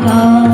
God.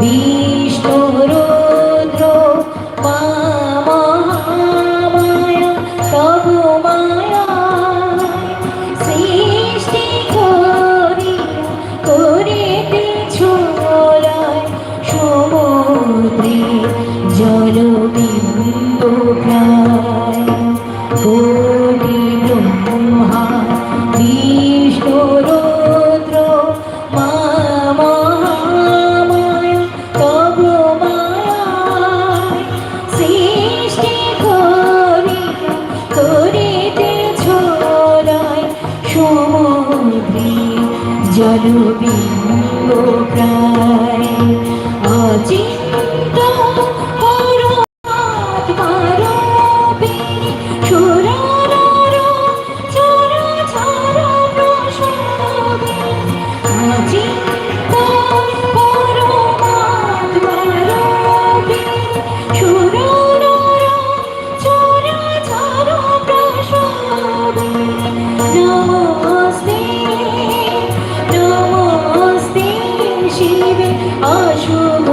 be জনবিন্দু প্রায় অচিন আসবে অশুভ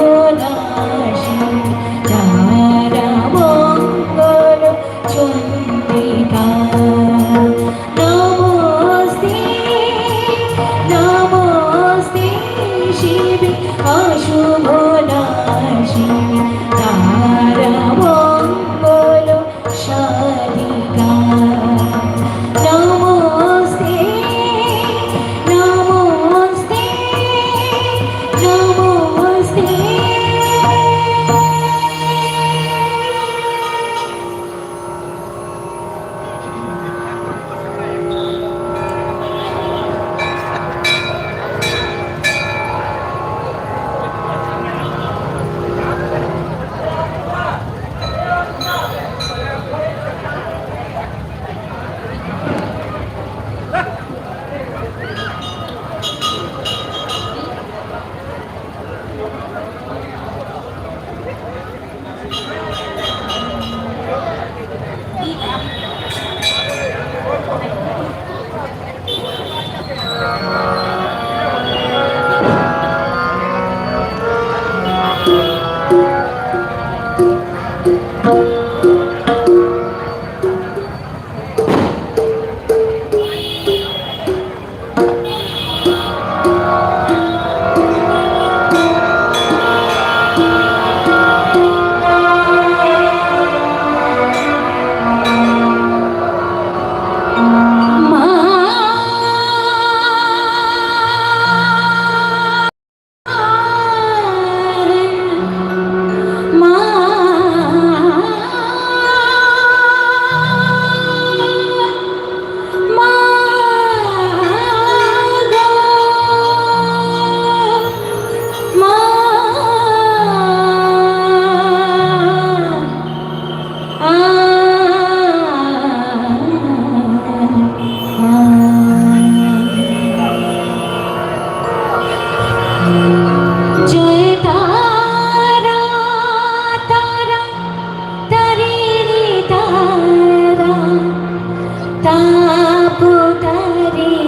পাপ তারে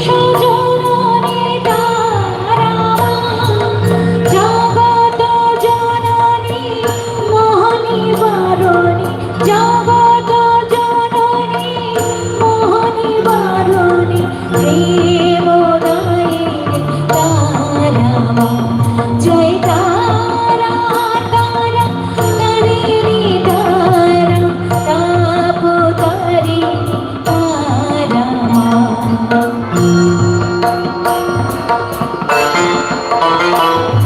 潮起 অশুভ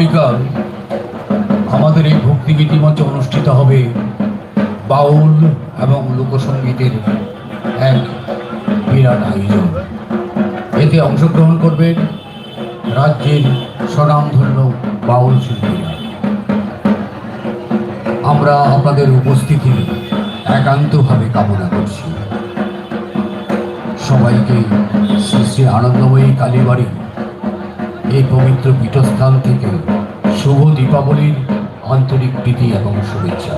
আগামীকাল আমাদের এই ভক্তিগীতি মঞ্চে অনুষ্ঠিত হবে বাউল এবং লোকসঙ্গীতের এক বিরাট আয়োজন। এতে অংশগ্রহণ করবেন রাজ্যের স্বনামধন্য বাউল শিল্পীরা। আমরা আপনাদের উপস্থিতি একান্তভাবে কামনা করছি। সবাইকে শ্রী শ্রী আনন্দময়ী কালীবাড়ি এই পবিত্র পীঠস্থান থেকে শুভ দীপাবলির আন্তরিক প্রীতি এবং শুভেচ্ছা।